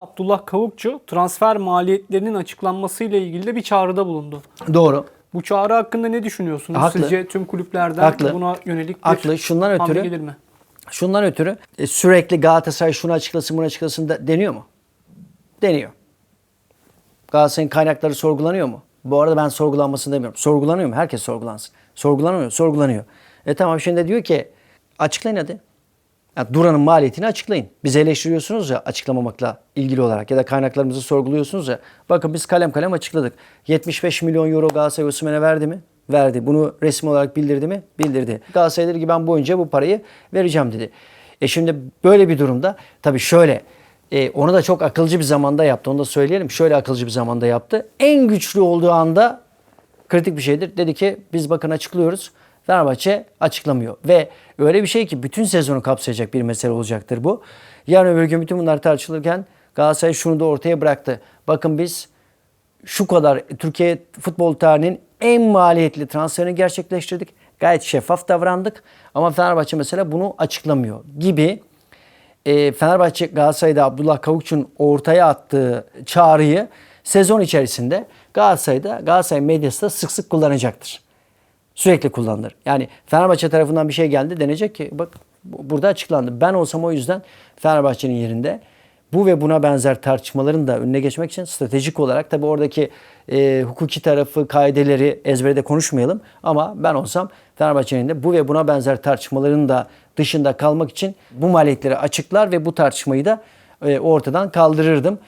Abdullah Kavukçu transfer maliyetlerinin açıklanmasıyla ilgili de bir çağrıda bulundu. Doğru. Bu çağrı hakkında ne düşünüyorsunuz? Haklı. Sizce tüm kulüplerden Haklı. buna yönelik bir Haklı. Şundan ötürü- gelir mi? Şundan ötürü e, sürekli Galatasaray şunu açıklasın bunu açıklasın da, deniyor mu? Deniyor. Galatasaray'ın kaynakları sorgulanıyor mu? Bu arada ben sorgulanmasını demiyorum. Sorgulanıyor mu? Herkes sorgulansın. Sorgulanıyor mu? Sorgulanıyor. E tamam şimdi diyor ki açıklayın hadi. Ya Duran'ın maliyetini açıklayın. Bizi eleştiriyorsunuz ya açıklamamakla ilgili olarak ya da kaynaklarımızı sorguluyorsunuz ya. Bakın biz kalem kalem açıkladık. 75 milyon euro Galatasaray Osimhen'e verdi mi? Verdi. Bunu resmi olarak bildirdi mi? Bildirdi. Galatasaray dedi ki ben boyunca bu parayı vereceğim dedi. E şimdi böyle bir durumda tabii şöyle e, onu da çok akılcı bir zamanda yaptı. Onu da söyleyelim. Şöyle akılcı bir zamanda yaptı. En güçlü olduğu anda kritik bir şeydir. Dedi ki biz bakın açıklıyoruz. Fenerbahçe açıklamıyor. Ve öyle bir şey ki bütün sezonu kapsayacak bir mesele olacaktır bu. Yarın öbür gün bütün bunlar tartışılırken Galatasaray şunu da ortaya bıraktı. Bakın biz şu kadar Türkiye futbol tarihinin en maliyetli transferini gerçekleştirdik. Gayet şeffaf davrandık. Ama Fenerbahçe mesela bunu açıklamıyor gibi e, Fenerbahçe Galatasaray'da Abdullah Kavukçu'nun ortaya attığı çağrıyı sezon içerisinde Galatasaray'da Galatasaray medyası da sık sık kullanacaktır. Sürekli kullanılır. Yani Fenerbahçe tarafından bir şey geldi denecek ki bak bu- burada açıklandı. Ben olsam o yüzden Fenerbahçe'nin yerinde bu ve buna benzer tartışmaların da önüne geçmek için stratejik olarak tabii oradaki e, hukuki tarafı, kaideleri ezberde konuşmayalım. Ama ben olsam Fenerbahçe'nin de bu ve buna benzer tartışmaların da dışında kalmak için bu maliyetleri açıklar ve bu tartışmayı da e, ortadan kaldırırdım.